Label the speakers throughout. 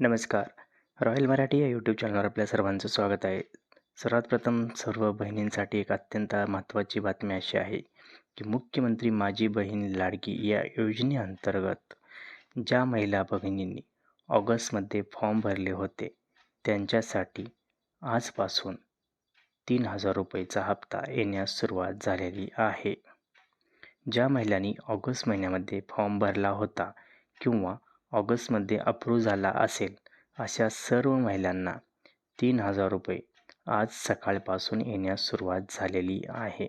Speaker 1: नमस्कार. रॉयल मराठी या यूट्यूब चॅनलवर आपल्या सर्वांचं स्वागत आहे. सर्वात प्रथम सर्व बहिणींसाठी एक अत्यंत महत्त्वाची बातमी अशी आहे की मुख्यमंत्री माझी बहीण लाडकी या योजनेअंतर्गत ज्या महिला भगिनींनी ऑगस्टमध्ये फॉर्म भरले होते त्यांच्यासाठी आजपासून तीन हजार रुपयेचा हप्ता येण्यास सुरुवात झालेली आहे. ज्या महिलांनी ऑगस्ट महिन्यामध्ये फॉर्म भरला होता किंवा ऑगस्टमध्ये अप्रूव्ह झाला असेल अशा सर्व महिलांना तीन हजार रुपये आज सकाळपासून येण्यास सुरुवात झालेली आहे.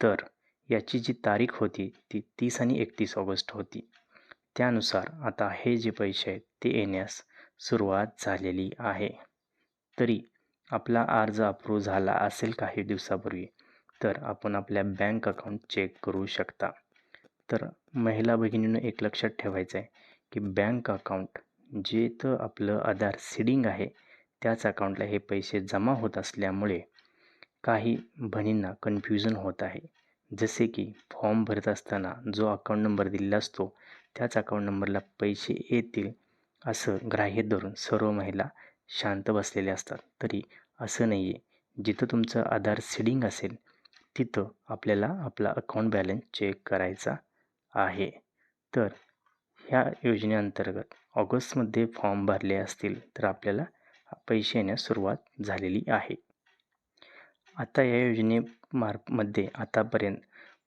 Speaker 1: तर याची जी तारीख होती ती तीस आणि एकतीस ऑगस्ट होती. त्यानुसार आता हे जे पैसे आहेत ते येण्यास सुरुवात झालेली आहे. तरी आपला अर्ज अप्रूव्ह झाला असेल काही दिवसापूर्वी तर आपण आपल्या बँक अकाउंट चेक करू शकता. तर महिला भगिनीनं एक लक्षात ठेवायचं आहे की बँक अकाउंट तर आपलं आधार सिडिंग आहे त्याच अकाउंटला हे पैसे जमा होत असल्यामुळे काही बहिणींना कन्फ्युजन होत आहे. जसे की फॉर्म भरत असताना जो अकाउंट नंबर दिलेला असतो त्याच अकाउंट नंबरला पैसे येतील असं ग्राह्य धरून सर्व महिला शांत बसलेल्या असतात. तरी असं नाही आहे जिथं तुमचं आधार सिडिंग असेल तिथं आपल्याला आपला अकाउंट बॅलन्स चेक करायचा आहे. तर ह्या योजनेअंतर्गत ऑगस्टमध्ये फॉर्म भरले असतील तर आपल्याला पैसे येण्यास सुरुवात झालेली आहे. आता या योजनेमार्फमध्ये आतापर्यंत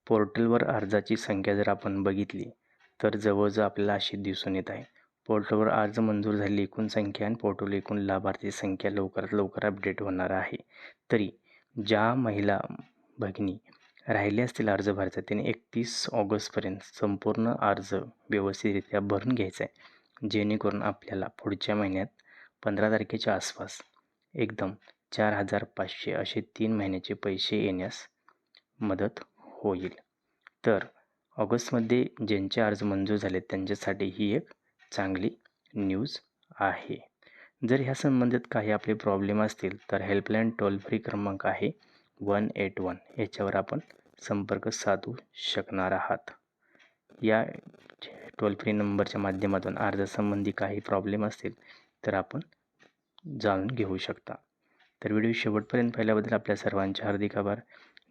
Speaker 1: पोर्टलवर अर्जाची संख्या जर आपण बघितली तर जवळजवळ आपल्याला अशी दिसून येत आहे. पोर्टलवर अर्ज मंजूर झालेली एकूण संख्या आणि पोर्टल एकूण लाभार्थी संख्या लवकरात लवकर अपडेट होणार आहे. तरी ज्या महिला भगिनी राहिले असतील अर्ज भरायचा त्याने एकतीस ऑगस्टपर्यंत संपूर्ण अर्ज व्यवस्थितरित्या भरून घ्यायचा आहे. जेणेकरून आपल्याला पुढच्या महिन्यात पंधरा तारखेच्या आसपास एकदम चार हजार पाचशे असे तीन महिन्याचे पैसे येण्यास मदत होईल. तर ऑगस्टमध्ये ज्यांचे अर्ज मंजूर झाले त्यांच्यासाठी ही एक चांगली न्यूज आहे. जर ह्या संबंधित काही आपले प्रॉब्लेम असतील तर हेल्पलाईन टोल फ्री क्रमांक आहे वन एट वन याच्यावर आपण संपर्क साधू शकणार आहात. या टोल फ्री नंबरच्या माध्यमातून अर्जासंबंधी काही प्रॉब्लेम असतील तर आपण जाणून घेऊ शकता. तर व्हिडिओ शेवटपर्यंत पाहिल्याबद्दल आपल्या सर्वांचे हार्दिक आभार.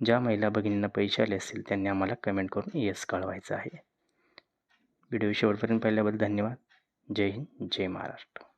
Speaker 1: ज्या महिला भगिनींना पैसे आले असतील त्यांनी आम्हाला कमेंट करून येस कळवायचं आहे. व्हिडिओ शेवटपर्यंत पाहिल्याबद्दल धन्यवाद. जय हिंद जय महाराष्ट्र.